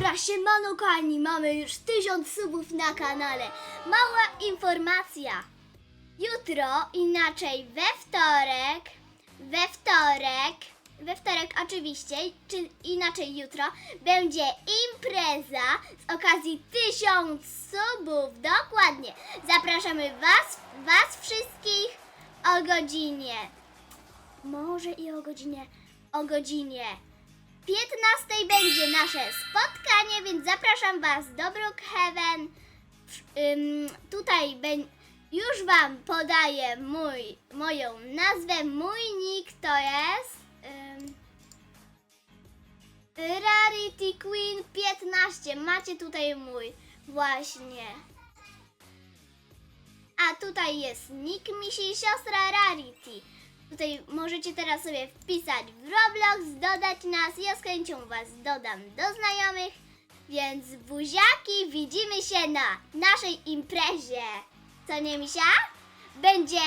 Dobra, siemano kochani, mamy już tysiąc subów na kanale. Mała informacja. Jutro, inaczej we wtorek, we wtorek, we wtorek oczywiście, czy inaczej jutro, będzie impreza z okazji tysiąc subów, dokładnie. Zapraszamy was, was wszystkich o godzinie, może i o godzinie, o godzinie 15 będzie nasze spotkanie, więc zapraszam Was do Brookhaven. Tutaj już Wam podaję mój, moją nazwę. Mój nick to jest Rarity Queen 15. Macie tutaj mój właśnie. A tutaj jest nick misi siostra Rarity. Tutaj możecie teraz sobie wpisać w Roblox, dodać nas. Ja z chęcią Was dodam do znajomych. Więc buziaki, widzimy się na naszej imprezie. Co nie, Misia? Będzie,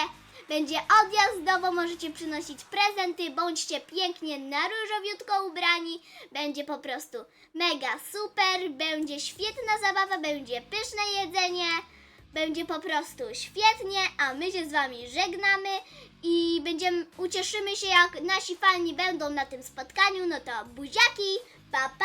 będzie odjazdowo, możecie przynosić prezenty, bądźcie pięknie na różowiutko ubrani. Będzie po prostu mega super, będzie świetna zabawa, będzie pyszne jedzenie. Będzie po prostu świetnie, a my się z Wami żegnamy będziemy, ucieszymy się jak nasi fani będą na tym spotkaniu, no to buziaki, pa pa!